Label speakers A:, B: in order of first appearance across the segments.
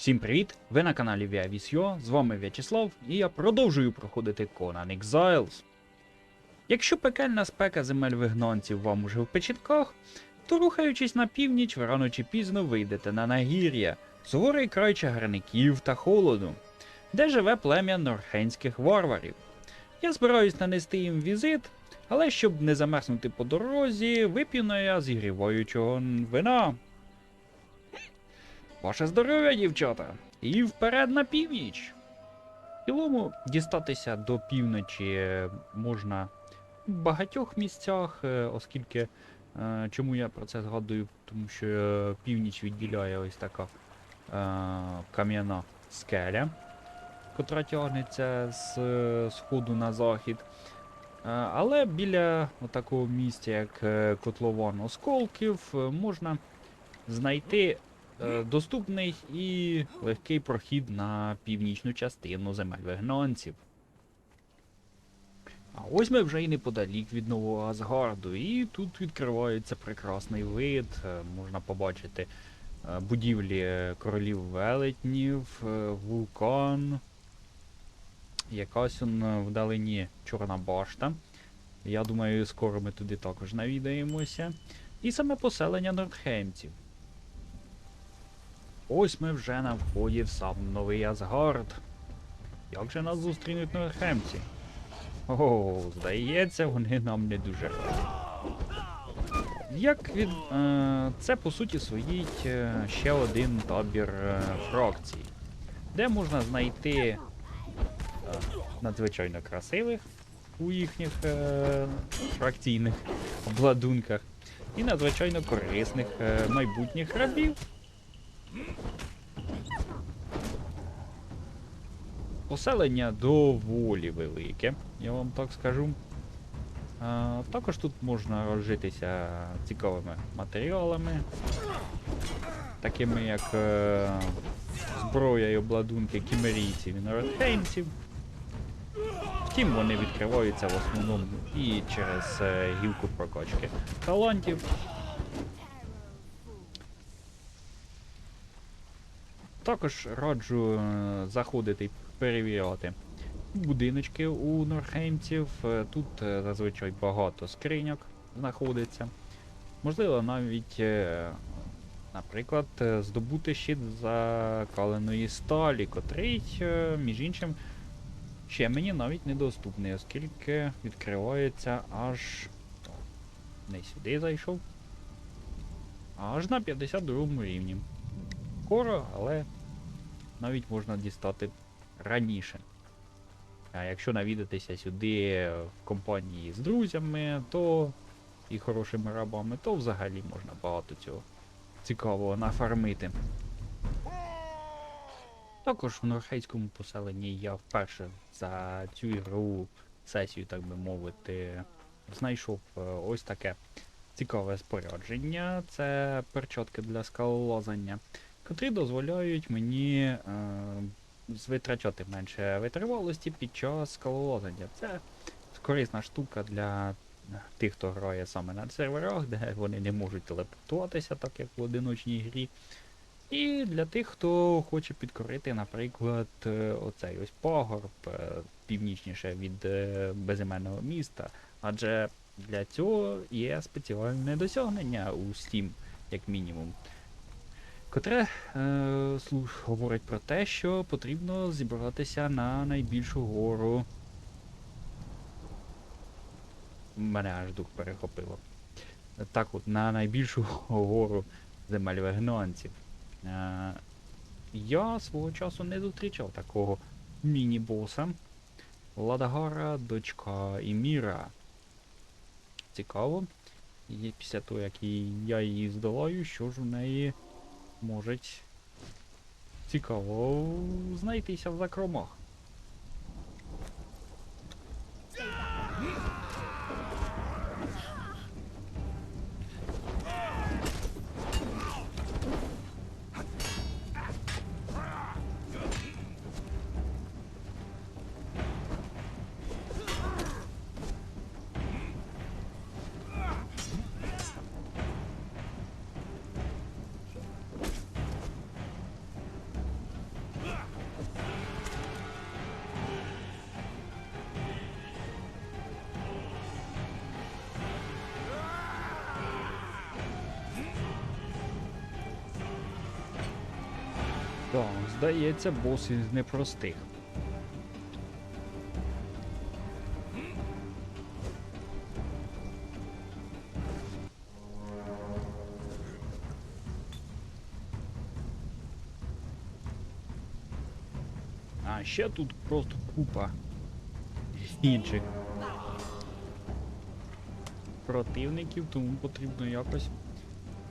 A: Всім привіт! Ви на каналі ViaVisio, з вами В'ячеслав, і я продовжую проходити Conan Exiles. Якщо пекельна спека земель вигнанців вам уже в печітках, то рухаючись на північ, ви рано чи пізно вийдете на нагір'я, суворий край чагарників та холоду, де живе плем'я норхенських варварів. Я збираюсь нанести їм візит, але щоб не замерзнути по дорозі, вип'ю я зігріваючого вина. Ваше здоров'я, дівчата! І вперед на північ. В цілому дістатися до півночі е, можна в багатьох місцях, е, оскільки е, чому я про це згадую, тому що північ відділяє ось така кам'яна скеля, котра тягнеться з сходу на захід. Але біля такого місця, як котлован осколків, можна знайти доступний і легкий прохід на північну частину земель вигнанців. А ось ми вже і неподалік від Нового Асгарду, і тут відкривається прекрасний вид. е, Можна побачити е, будівлі королів велетнів, е, вулкан, якась он е, вдалині Чорна башта. Я думаю, скоро ми туди також навідаємося. І саме поселення нордхемців. Ось ми вже на вході в сам новий Асгард. Як же нас зустрінуть норхемці? О, здається, вони нам не дуже раді. Як від. Е, це по суті своїть е, ще один табір е, фракцій, де можна знайти надзвичайно красивих у їхніх фракційних обладунках і надзвичайно корисних майбутніх рабів. Поселення доволі велике, я вам так скажу. А, також тут можна розжитися цікавими матеріалами, такими як е, зброя і обладунки кімерійців і нордхеймців. Втім, вони відкриваються в основному і через е, гілку прокачки талантів. Також раджу е, заходити і перевіряти будиночки у норхеймців. Е, Тут е, зазвичай багато скриньок знаходиться. Можливо, навіть, наприклад, здобути щит закаленої сталі, котрий, між іншим, ще мені навіть недоступний, оскільки відкривається аж. Не сюди зайшов. Аж на 52 рівні. Скоро, але навіть можна дістати раніше. А якщо навідатися сюди в компанії з друзями, то і хорошими рабами, то взагалі можна багато цього цікавого нафармити. Також в норхейському поселенні я вперше за цю ігрову сесію, так би мовити, знайшов е, ось таке цікаве спорядження. Це перчотки для скалолазання, котрі дозволяють мені е, витрачати менше витривалості під час скалолазання. Це корисна штука для тих, хто грає саме на серверах, де вони не можуть телепортуватися, так як в одиночній грі. І для тих, хто хоче підкорити, наприклад, е, оцей ось пагорб е, північніше від е, безіменного міста. Адже для цього є спеціальне досягнення у Steam, як мінімум. Котре е, говорить про те, що потрібно зібратися на найбільшу гору. Мене аж дух перехопило. Так от, на найбільшу гору земель вигнанців. Е, я свого часу не зустрічав такого міні-боса. Ладагара, дочка Іміра. Цікаво. І після того, як я її здолаю, що ж у неї можуть цікаво знайтися в закромах. Здається, бос із непростих. А ще тут просто купа інших противників, тому потрібно якось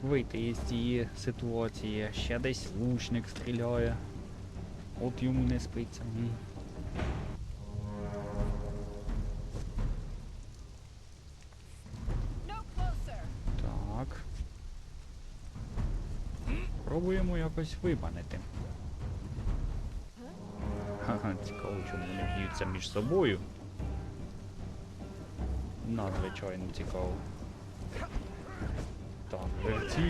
A: вийти із цієї ситуації. Ще десь лучник стріляє. От йому не спиться. Так. Пробуємо якось вибанити. Ха-ха, цікаво, чому вони б'ються між собою. Надзвичайно цікаво. Так, верці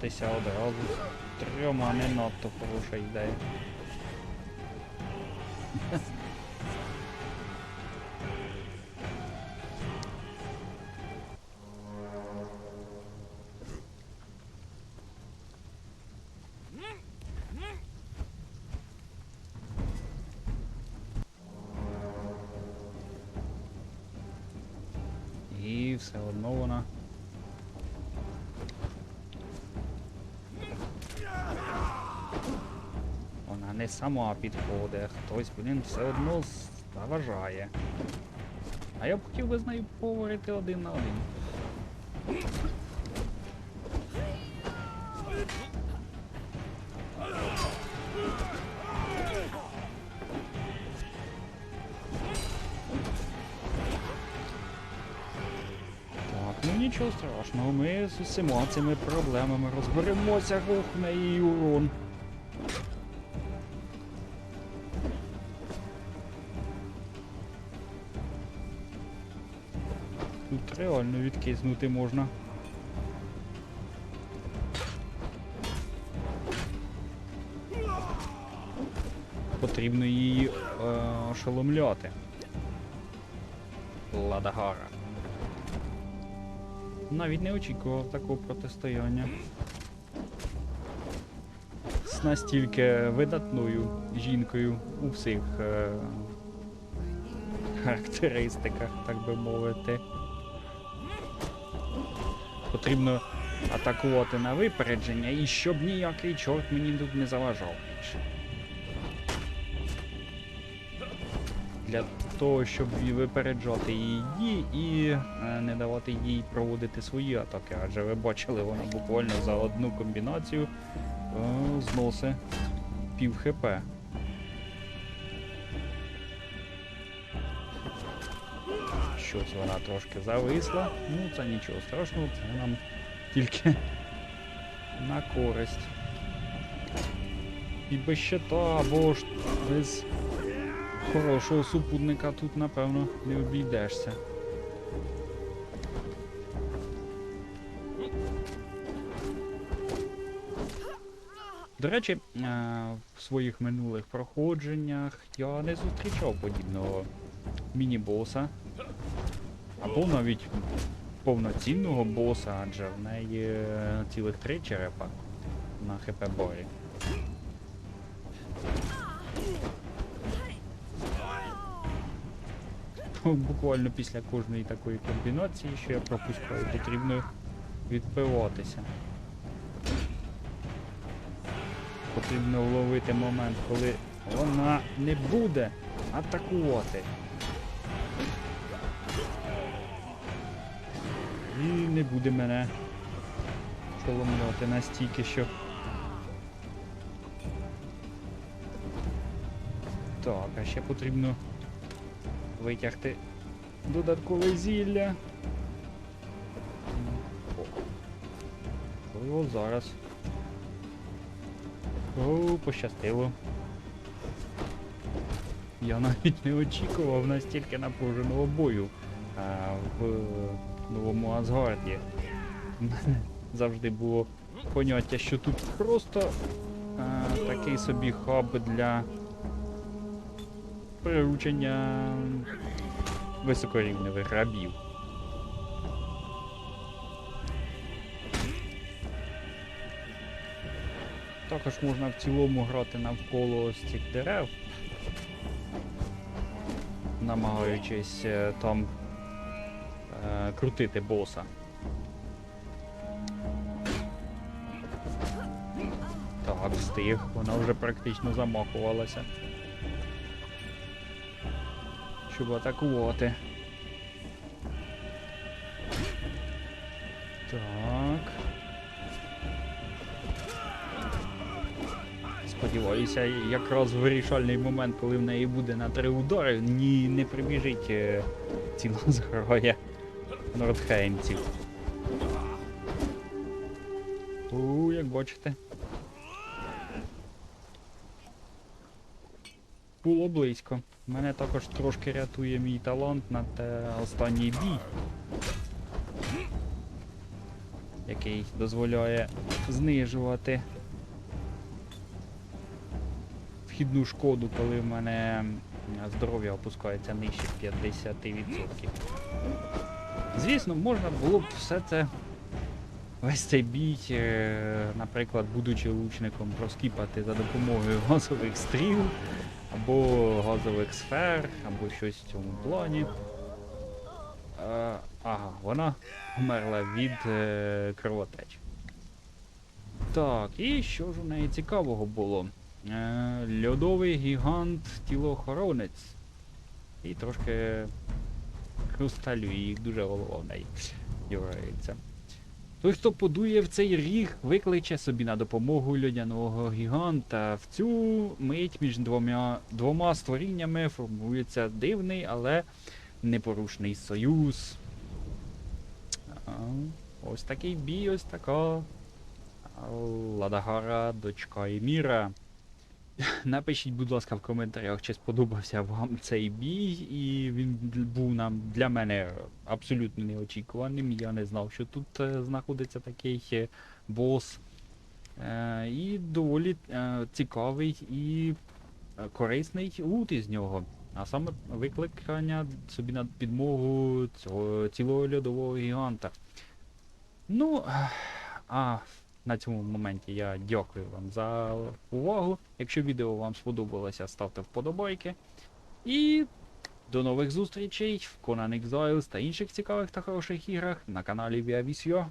A: Боротися одразу з трьома не надто хороша ідея. І все одно вона. Не сама підходить, хтось, блін, все одно заважає. А я б хотів би з нею поговорити один на один. Так, ну нічого страшного, ми з усіма цими проблемами розберемося, ух, в неї і урон. Реально відкиснути можна. Потрібно її е, ошеломляти. Ладагара. Навіть не очікував такого протистояння. З настільки видатною жінкою у всіх е, характеристиках, так би мовити. Потрібно атакувати на випередження і щоб ніякий чорт мені тут не заважав більше. Для того, щоб випереджати її і е, не давати їй проводити свої атаки, адже ви бачили, вона буквально за одну комбінацію е, зносить пів хп. Щось вона трошки зависла. Ну це нічого страшного, це нам тільки на користь. І без щита або ж без хорошого супутника тут, напевно, не обійдешся. До речі, е, в своїх минулих проходженнях я не зустрічав подібного міні-боса. Або навіть повноцінного боса, адже в неї е, цілих три черепа на хп борі. Буквально після кожної такої комбінації, що я пропускаю, потрібно відбиватися. Потрібно вловити момент, коли вона не буде атакувати. І не буде мене шоломляти настільки, що. Так, а ще потрібно витягти додаткове зілля. О. Зараз. О, пощастило. Я навіть не очікував настільки напруженого бою а, в новому Асгарді. Завжди було поняття, що тут просто а, такий собі хаб для приручення високорівневих рабів. Також можна в цілому грати навколо ось цих дерев, намагаючись е, там е, крутити боса. Так, встиг, вона вже практично замахувалася. Щоб атакувати. Так. Сподіваюся, якраз вирішальний момент, коли в неї буде на три удари, ні, не прибіжить е, ціла зграя нордхеймців. У, як бачите. Було близько. Мене також трошки рятує мій талант на те останній бій. Який дозволяє знижувати вхідну шкоду, коли в мене здоров'я опускається нижче 50%. Звісно, можна було б все це весь цей бій, е, наприклад, будучи лучником, проскіпати за допомогою газових стріл, або газових сфер, або щось в цьому плані. Е, ага, вона вмерла від е, кровотеч. Так, і що ж у неї цікавого було? Льодовий гігант тілоохоронець. І трошки хрусталю, і дуже голова в. Той, хто подує в цей ріг, викличе собі на допомогу льодяного гіганта. В цю мить між двома, двома створіннями формується дивний, але непорушний союз. А, ось такий бій, ось така Ладагара, дочка Еміра. Напишіть, будь ласка, в коментарях, чи сподобався вам цей бій, і він був нам для мене абсолютно неочікуваним. Я не знав, що тут е, знаходиться такий е, бос. Е, і доволі цікавий і корисний лут із нього. А саме викликання собі на підмогу цього цілого льодового гіганта. Ну, а на цьому моменті я дякую вам за увагу. Якщо відео вам сподобалося, ставте вподобайки. І до нових зустрічей в Conan Exiles та інших цікавих та хороших іграх на каналі Via Visio.